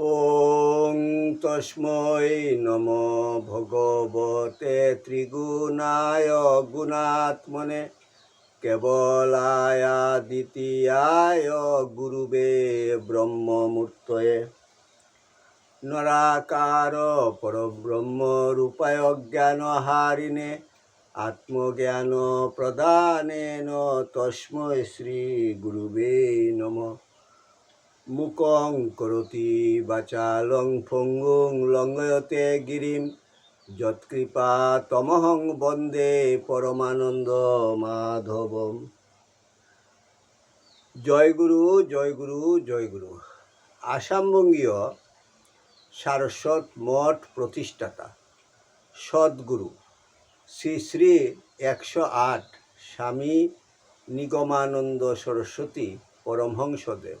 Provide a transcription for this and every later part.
ওং তস্মৈ নম ভগবতে ত্রিগুণায় গুণাত্মনে কেবলায়া দ্বিতীয়ায় গুরুবে ব্রহ্মমূর্তয়ে নরাকার পরব্রহ্ম রূপায় জ্ঞান হারিণে আত্মজ্ঞান প্রদানেন শ্রী গুরুবে নমঃ মুকং করতি বাচালং ফঙ্গুং লঙ্ঘয়তে গিরিম। যৎকৃপা তমহং বন্দে পরমানন্দ মাধবম। জয়গুরু জয়গুরু জয়গুরু আসামবঙ্গীয় সারস্বত মঠ প্রতিষ্ঠাতা সদ্গুরু শ্রী শ্রী একশো আট স্বামী নিগমানন্দ সরস্বতী পরমহংসদেব।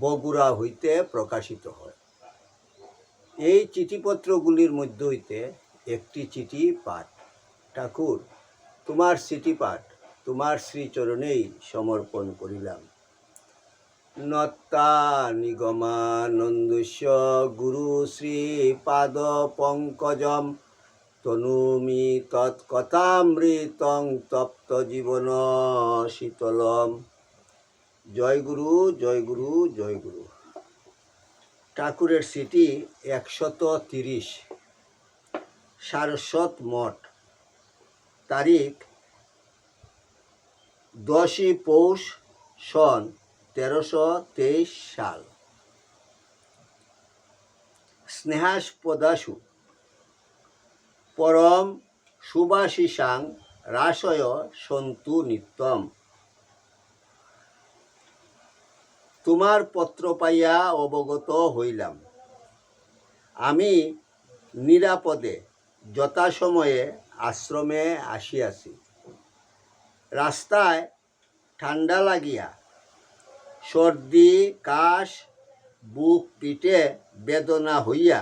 বগুড়া হইতে প্রকাশিত হয়। এই চিঠিপত্রগুলির মধ্যে হইতে একটি চিঠি পাঠ। ঠাকুর, তোমার চিঠি পাঠ তোমার শ্রীচরণেই সমর্পণ করিলাম। নত্তা নিগমানন্দস্য গুরু শ্রী পাদ পঙ্কজম, তনুমি তৎকথামৃতং তপ্ত জীবন শীতলম। জয় গুরু জয় গুরু জয় গুরু। ঠাকুরের সিটি একশত তিরিশ। সারস্বত মঠ। তারিখ দশই পৌষ সন তেরোশো তেইশ সাল। স্নেহাস্পদাসু। পরম সুবাসিসাং রাসয় সন্তু নিত্যম। তোমার পত্র পাইয়া অবগত হইলাম। আমি নিরাপদে যথাসময়ে আশ্রমে আসিয়াছি। রাস্তায় ঠান্ডা লাগিয়া সর্দি, কাশ, বুক, পিঠে বেদনা হইয়া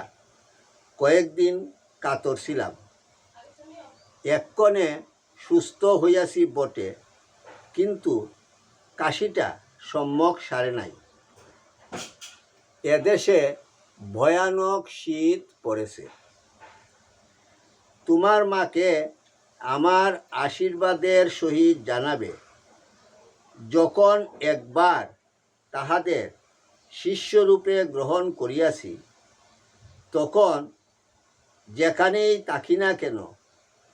কয়েকদিন কাতরছিলাম। এক্ষণে সুস্থ হইয়াছি বটে, কিন্তু কাশিটা সম্যক সারে নাই। এদেশে ভয়ানক শীত পড়েছে। তোমার মাকে আমার আশীর্বাদের সহিত জানাবে। যখন একবার তাহাদের শিষ্যরূপে গ্রহণ করিয়াছি, তখন যেখানেই থাকি না কেন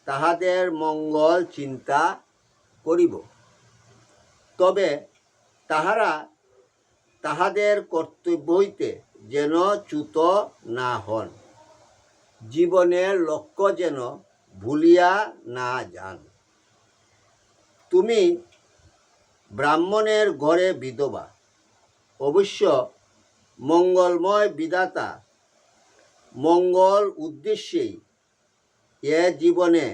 তাহাদের মঙ্গল চিন্তা করিব। তবে তাহারা তাহাদের কর্তব্য হইতে যেন চ্যুত না হন। জীবনের লক্ষ্য যেন ভুলিয়া না যান। তুমি ব্রাহ্মণের ঘরে বিধবা। অবশ্য মঙ্গলময় বিধাতা। মঙ্গল উদ্দেশ্যেই এ জীবনে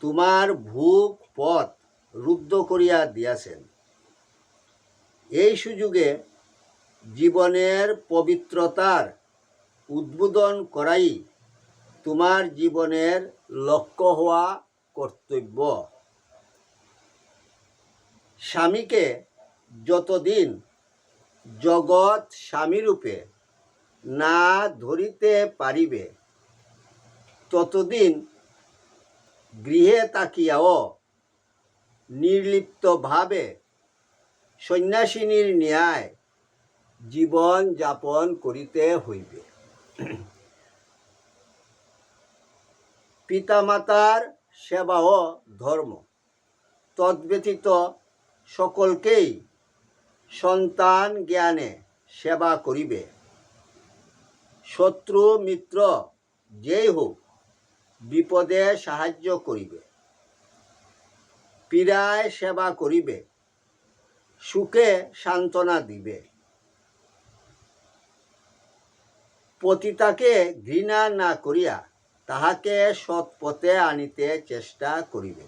তোমার ভূপ পথ রুদ্ধ করিয়া দিয়াছেন। এই সুযোগে জীবনের পবিত্রতার উদ্বোধন করাই তোমার জীবনের লক্ষ্য হওয়া কর্তব্য। স্বামীকে যতদিন জগৎ স্বামীরূপে না ধরিতে পারিবে, ততদিন গৃহে তাকিয়াও নির্লিপ্তভাবে সন্ন্যাসিনীর ন্যায় জীবন যাপন করিতে হইবে। পিতামাতার সেবাও ধর্ম। তদ্ব্যতীত সকলকেই সন্তান জ্ঞানে সেবা করিবে। শত্রু, মিত্র, যেই হোক, বিপদে সাহায্য করিবে। পীড়ায় সেবা করিবে। সুখে সান্ত্বনা দিবে। পতিতাকে ঘৃণা না করিয়া তাহাকে সৎ পথে আনিতে চেষ্টা করিবে।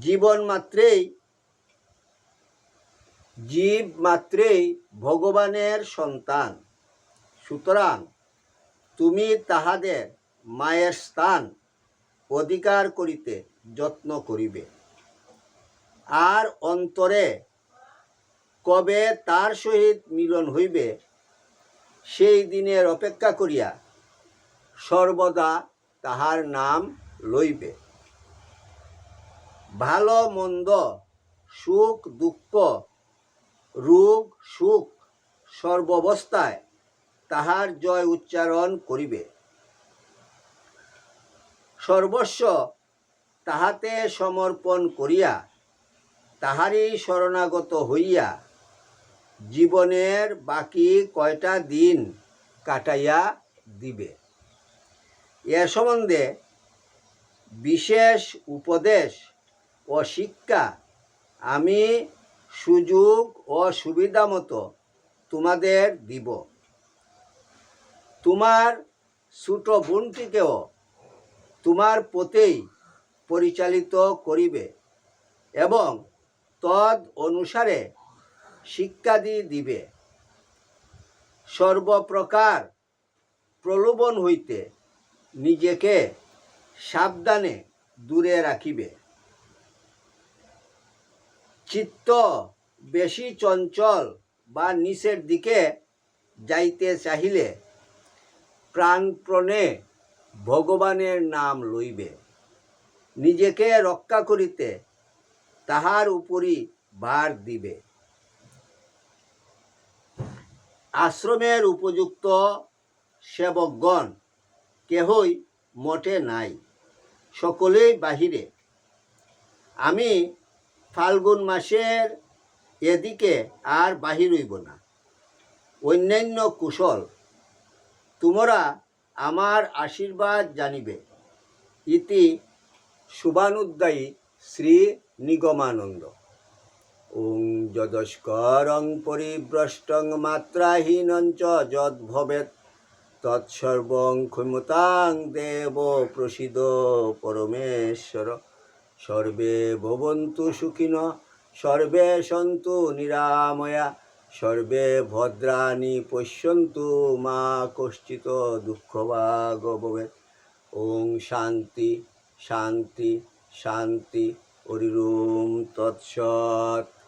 জীবন মাত্রেই, জীব মাত্রেই ভগবানের সন্তান। সুতরাং তুমি তাহাদের মায়ের স্থান অধিকার করিতে যত্ন করিবে। আর অন্তরে কবে তার সহিত মিলন হইবে, সেই দিনের অপেক্ষা করিয়া সর্বদা তাহার নাম লইবে। ভালো, মন্দ, সুখ, দুঃখ, রোগ, সুখ, সর্বাবস্থায় তাহার জয় উচ্চারণ করিবে। সর্বস্ব তাহাতে সমর্পণ করিয়া তাহারই শরণাগত হইয়া জীবনের বাকি কয়টা দিন কাটাইয়া দিবে। এ সম্বন্ধে বিশেষ উপদেশ ও শিক্ষা আমি সুযোগ ও সুবিধা মতো তোমাদের দিব। তোমার ছোট বোনটিকেও তোমার পথেই পরিচালিত করিবে এবং তদ অনুসারে শিক্ষাদি দিবে। সর্বপ্রকার প্রলোভন হইতে নিজেকে সাবধানে দূরে রাখিবে। চিত্ত বেশি চঞ্চল বা নিচের দিকে যাইতে চাহিলে প্রাণপ্রণে ভগবানের নাম লইবে। নিজেকে রক্ষা করিতে তাহার উপরই ভার দিবে। আশ্রমের উপযুক্ত সেবকগণ কেহই মঠে নাই, সকলেই বাহিরে। আমি ফাল্গুন মাসের এদিকে আর বাহির হইব না। অন্যান্য কুশল তোমরা আমার আশীর্বাদ জানিবে। ইতি শুভানুদ্দায়ী শ্রী নিগমানন্দ। ওং যদস্করং পরিভ্রষ্টং মাত্রাহীনং চ যদ্ভবেৎ, তৎসর্বং ক্ষমতাং দেব প্রসিদ পরমেশ্বর। সর্বে ভবন্তু সুখিন, সর্বে সন্তু নিরাময়া, সর্বে ভদ্রাণি পশ্যন্তু মা কশ্চিত দুঃখভাগ ভবেৎ। ওং শান্তি শান্তি শান্তি। হরিরোম তৎসৎ।